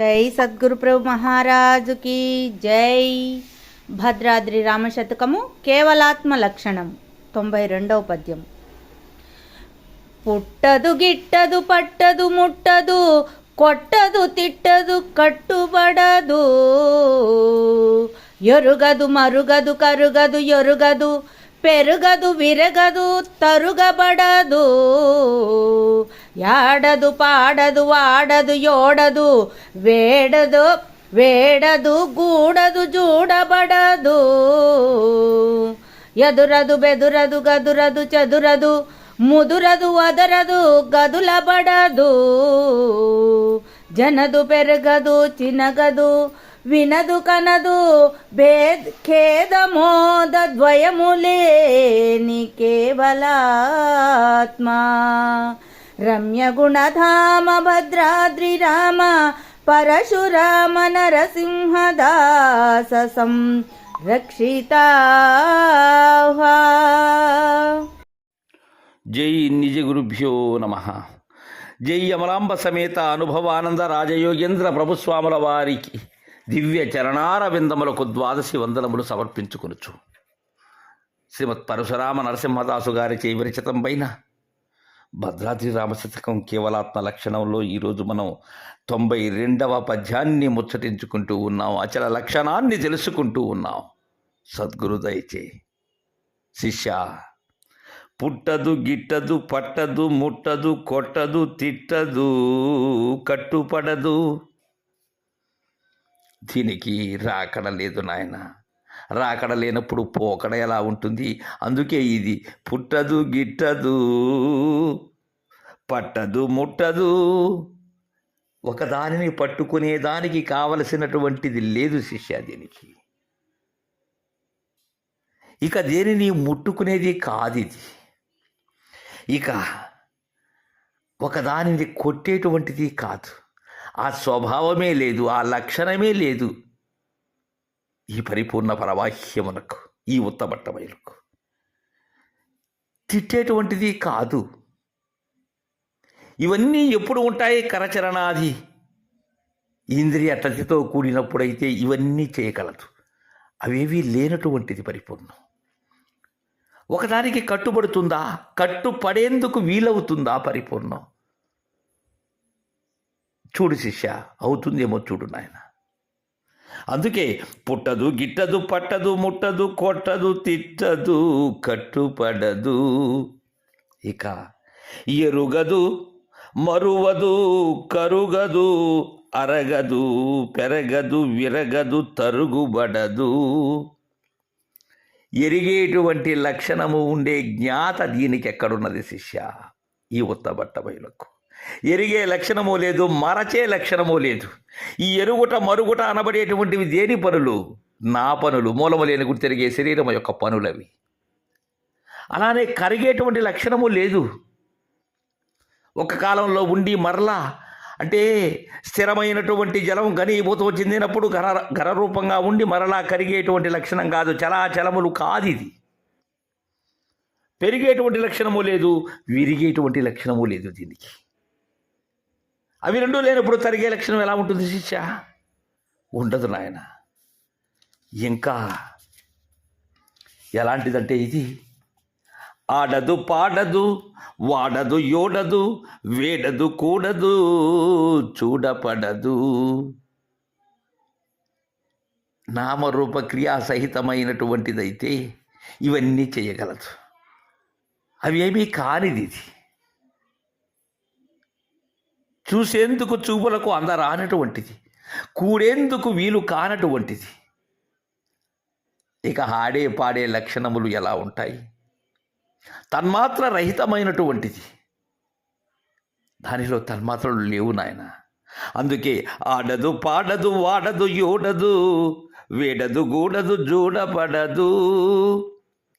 జై సద్గురు ప్రభు మహారాజుకి జై. భద్రాద్రి రామశతకము కేవలాత్మ లక్షణం తొంభై రెండవ పద్యం. పుట్టదు గిట్టదు పట్టదు ముట్టదు కొట్టదు తిట్టదు కట్టుబడదు. ఎరుగదు మరుగదు కరుగదు ఎరుగదు పెరుగదు విరగదు తరుగబడదు. యాడదు పాడదు వాడదు యోడదు. వేడదు వేడదు గూడదు చూడబడదు ఎదురదు బెదురదు గదురదు చదురదు. ముదురదు వదరదు గదులబడదు. జనదు పెరగదు చినగదు. వినదు కనదు భేద్ ఖేదమోద ద్వయములేని కేవలాత్మ. రమ్య గుణధామ భద్రాద్రి రామ పరశురామ నరసింహదాస రక్షిత జై నిజ గురుభ్యో నమ. జై అమలాంబ సమేత అనుభవానంద రాజయోగేంద్ర ప్రభుస్వాముల వారికి. దివ్య చరణార విందములకు ద్వాదశి వందనములు సమర్పించుకొనుచు. శ్రీమత్ పరశురామ నరసింహదాసు గారి చే విరచితం పైన భద్రాద్రి రామశతకం కేవలాత్మ లక్షణంలో ఈరోజు మనం తొంభై రెండవ పద్యాన్ని ముచ్చటించుకుంటూ ఉన్నాం. అచల లక్షణాన్ని తెలుసుకుంటూ ఉన్నాం. సద్గురు దయచే. శిష్య పుట్టదు గిట్టదు పట్టదు ముట్టదు కొట్టదు తిట్టదు కట్టుపడదు దీనికి రాకడ లేదు నాయన. రాకడ లేనప్పుడు పోకడ ఎలా ఉంటుంది? అందుకే ఇది పుట్టదు గిట్టదు పట్టదు ముట్టదు. ఒకదానిని పట్టుకునే దానికి కావలసినటువంటిది లేదు శిష్య దీనికి. ఇక దేనిని ముట్టుకునేది కాదు ఇది. ఇక ఒకదానిని కొట్టేటువంటిది కాదు. ఆ స్వభావమే లేదు ఆ లక్షణమే లేదు. ఈ పరిపూర్ణ పరవాహ్యమునకు ఈ ఉత్తమట్టమైలకు తిట్టేటువంటిది కాదు. ఇవన్నీ ఎప్పుడు ఉంటాయి కరచరణాది? ఇంద్రియ తతితో కూడినప్పుడైతే ఇవన్నీ చేయగలదు. అవేవీ లేనటువంటిది పరిపూర్ణం. ఒకదానికి కట్టుబడుతుందా? కట్టుపడేందుకు వీలవుతుందా పరిపూర్ణం? చూడు శిష్య అవుతుందేమో చూడు నాయన. అందుకే పుట్టదు గిట్టదు పట్టదు ముట్టదు కొట్టదు తిట్టదు కట్టుపడదు. ఇక ఎరుగదు మరువదు కరుగదు అరగదు పెరగదు విరగదు తరుగుబడదు. ఎరిగేటువంటి లక్షణము ఉండే జ్ఞాత దీనికి ఎక్కడున్నది శిష్య? ఈ ఉత్తబట్ట బయలకు. ఎరిగే లక్షణము లేదు మరచే లక్షణము లేదు. ఈ ఎరుగుట మరుగుట అనబడేటువంటివి దేని పనులు? నా పనులు. మూలము లేని గురి తిరిగే శరీరం యొక్క పనులవి. అలానే కరిగేటువంటి లక్షణము లేదు. ఒక కాలంలో ఉండి మరలా అంటే స్థిరమైనటువంటి జలం ఘనీభూతం చెందినప్పుడు ఘన ఘన రూపంగా ఉండి మరలా కరిగేటువంటి లక్షణం కాదు. చలాచలములు కాదు ఇది. పెరిగేటువంటి లక్షణము లేదు విరిగేటువంటి లక్షణము లేదు దీనికి. అవి రెండు లేనప్పుడు తరిగే లక్షణం ఎలా ఉంటుంది శిష్య? ఉండదు నాయన. ఇంకా ఎలాంటిదంటే ఇది? ఆడదు పాడదు వాడదు యోడదు వేడదు కూడదు చూడపడదు. నామరూపక్రియా సహితమైనటువంటిదైతే ఇవన్నీ చేయగలదు. అవి ఏమీ కానిది ఇది. చూసేందుకు చూపులకు అందరానటువంటిది. కూడేందుకు వీలు కానటువంటిది. ఇక ఆడే పాడే లక్షణములు ఎలా ఉంటాయి? తన్మాత్ర రహితమైనటువంటిది. దానిలో తన్మాత్రలు లేవు నాయన. అందుకే ఆడదు పాడదు వాడదు యోడదు వేడదు గూడదు జూడపడదు.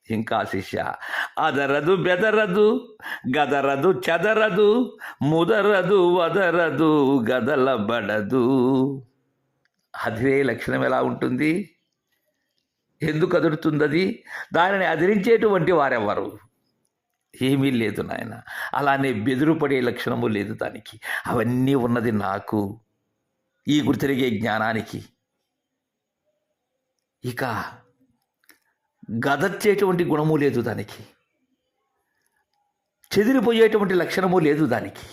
ఇంకా శిష్య అదరదు బెదరదు గదరదు చెదరదు ముదరదు వదరదు గదలబడదు. అదే లక్షణం ఎలా ఉంటుంది? ఎందుకు అదురుతుందది? అది దానిని అదిరించేటువంటి వారెవరు ఏమీ లేదు నాయన. అలానే బెదురుపడే లక్షణము లేదు దానికి. అవన్నీ ఉన్నది నాకు. ఈ గుర్తిరిగే జ్ఞానానికి. ఇక గదర్చేటువంటి గుణము లేదు దానికి. చెదిరిపోయేటువంటి లక్షణము లేదు దానికి.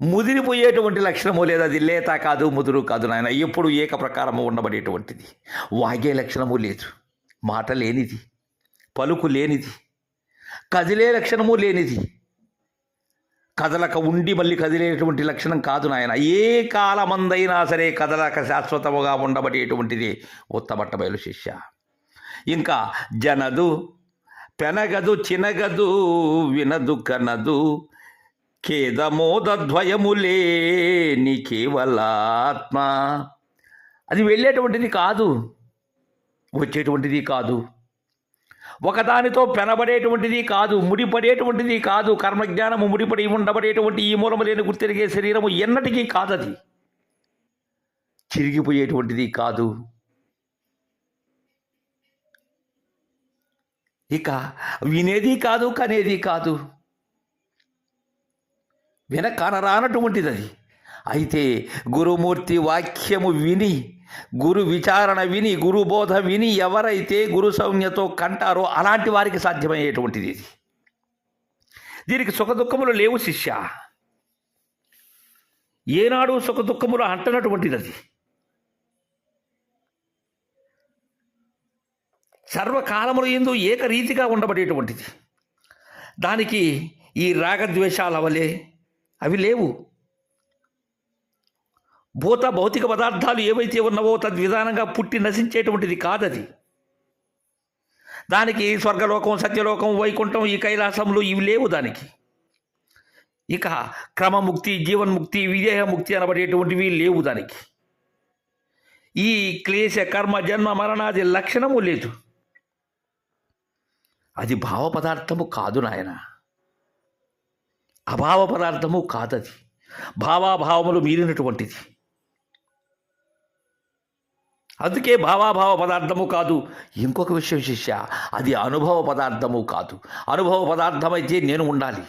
ముదిరిపోయేటువంటి లక్షణము లేదు అది లేత కాదు ముదురు కాదు నాయన. ఎప్పుడు ఏక ప్రకారము ఉండబడేటువంటిది. వాగే లక్షణము లేదు. మాట లేనిది. పలుకు లేనిది. కదిలే లక్షణము లేనిది. కదలక ఉండి మళ్ళీ కదిలేటువంటి లక్షణం కాదు నాయన. ఏ కాలమందైనా సరే కదలక శాశ్వతముగా ఉండబడేటువంటిది ఉత్తమట్ట బయలు శిష్య. ఇంకా జనదు పెనగదు చినగదు వినదు కనదు. ఖేదమోదద్వయములే నీ కేవలాత్మ. అది వెళ్ళేటువంటిది కాదు వచ్చేటువంటిది కాదు. ఒకదానితో పెనబడేటువంటిది కాదు ముడిపడేటువంటిది కాదు. కర్మజ్ఞానము ముడిపడి ఉండబడేటువంటి ఈ మూలము లేని గుర్తిరిగే శరీరము ఎన్నటికీ కాదది. చిరిగిపోయేటువంటిది కాదు. ఇక వినేది కాదు కనేది కాదు. వినకనరానటువంటిది అది అయితే గురుమూర్తి వాక్యము విని గురు విచారణ విని గురుబోధ విని ఎవరైతే గురు సౌమ్యతో కంటారో అలాంటి వారికి సాధ్యమయ్యేటువంటిది ఇది. దీనికి సుఖదుఖములు లేవు శిష్య. ఏనాడు సుఖ అంటున్నటువంటిది అది సర్వకాలములు ఎందు ఏకరీతిగా ఉండబడేటువంటిది. దానికి ఈ రాగద్వేషాల వలె అవి లేవు. భూత భౌతిక పదార్థాలు ఏవైతే ఉన్నవో తద్విధానంగా పుట్టి నశించేటువంటిది కాదది. దానికి స్వర్గలోకం సత్యలోకం వైకుంఠం ఈ కైలాసములు ఇవి లేవు దానికి. ఇక క్రమముక్తి జీవన్ముక్తి విదేహముక్తి అనబడేటువంటివి లేవు దానికి. ఈ క్లేశ కర్మ జన్మ మరణాది లక్షణము లేదు. అది భావ పదార్థము కాదు నాయన. అభావ పదార్థము కాదది. భావాభావములు మీరినటువంటిది. అందుకే భావాభావ పదార్థము కాదు. ఇంకొక విషయం శిష్య అది అనుభవ పదార్థము కాదు. అనుభవ పదార్థమైతే నేను ఉండాలి.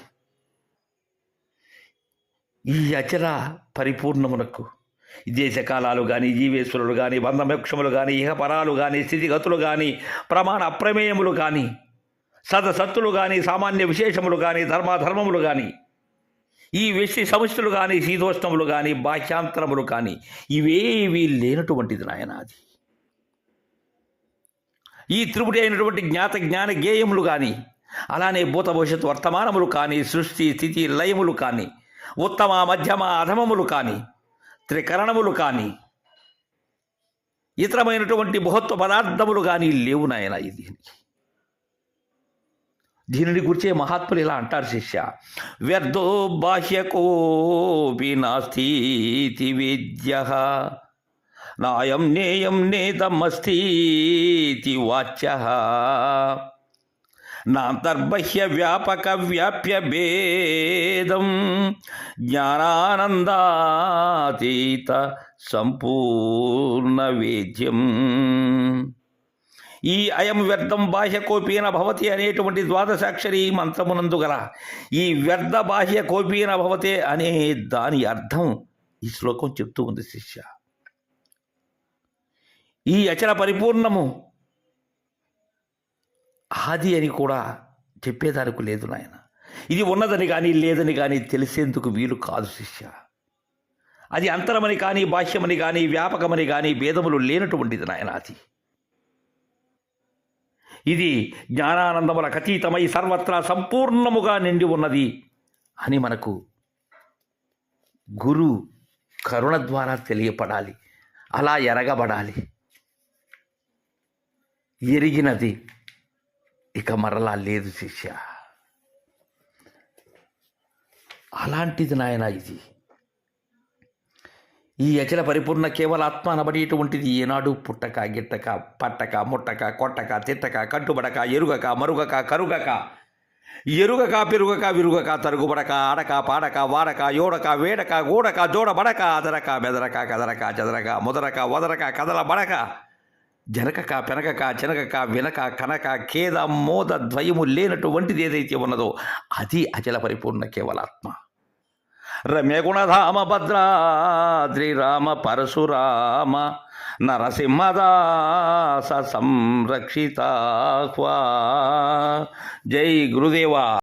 ఈ అచల పరిపూర్ణమునకు దేశకాలాలు కానీ జీవేశ్వరులు కానీ బంధమోక్షములు కానీ ఇహపరాలు కానీ స్థితిగతులు కానీ ప్రమాణ అప్రమేయములు కానీ సదసత్తులు కానీ సామాన్య విశేషములు కానీ ధర్మాధర్మములు కానీ ఈ వ్యక్తి సమస్యలు కానీ శీతోష్ణములు కానీ బాహ్యాంతరములు కానీ ఇవేవి లేనటువంటిది నాయన అది ఈ త్రిపుటి అయినటువంటి జ్ఞాత జ్ఞాన గేయములు కానీ అలానే భూత భవిష్యత్తు వర్తమానములు కానీ సృష్టి స్థితి లయములు కానీ ఉత్తమ మధ్యమ అధమములు కానీ త్రికరణములు కానీ ఇతరమైనటువంటి బహుత్వ పదార్థములు కానీ లేవు నాయన ఇది దీనిని గురించే మహాత్ములు ఇలా అంటారు శిష్య. వ్యర్థో బాహ్యకోపి నాస్తి విద్య. నాయం నేయం నేతమస్తీతి వాచ్య. నాంతర్బహ్య వ్యాపక వ్యాప్య భేదం జ్ఞానానందాతీత సంపూర్ణ వేద్యం. ఈ అయం వ్యర్థం బాహ్య కోపీన భవతి అనేటువంటి ద్వాదశాక్షరి మంత్రమునందు గల ఈ వ్యర్థ బాహ్య కోపీన భవతే అనే దాని అర్థం ఈ శ్లోకం చెప్తూ ఉంది శిష్య. ఈ అచల పరిపూర్ణము ఆది అని కూడా చెప్పేదానికి లేదు నాయన. ఇది ఉన్నదని కానీ లేదని కానీ తెలిసేందుకు వీలు కాదు శిష్య. అది అంతరమని కానీ బాహ్యమని కానీ వ్యాపకమని కానీ భేదములు లేనటువంటిది నాయన అది. ఇది జ్ఞానానందములకు అతీతమై సర్వత్రా సంపూర్ణముగా నిండి ఉన్నది అని మనకు గురు కరుణ ద్వారా తెలియపడాలి. అలా ఎరగబడాలి. ఎరిగినది ఇక మరలా లేదు శిష్య. అలాంటిది నాయన ఇది. ఈ అచల పరిపూర్ణ కేవలాత్మ అనబడేటువంటిది ఏనాడు పుట్టక గిట్టక పట్టక ముట్టక కొట్టక తిట్టక కట్టుబడక ఎరుగక మరుగక కరుగక ఎరుగక పెరుగక విరుగక తరుగుబడక ఆడక పాడక వాడక యోడక వేడక గూడక జోడబడక అదరక బెదరక కదరక చెదరక ముదరక వదరక కదలబడక జనకక పెనకక చెనకక వినక కనక ఖేద మోద ద్వయము లేనటువంటిది ఏదైతే ఉన్నదో అది అచల పరిపూర్ణ కేవలాత్మ. రమ్యగుణధామ భద్రాద్రి రామ పరశురామ నరసింహదాస సంరక్షితాహ్వా జై గురుదేవా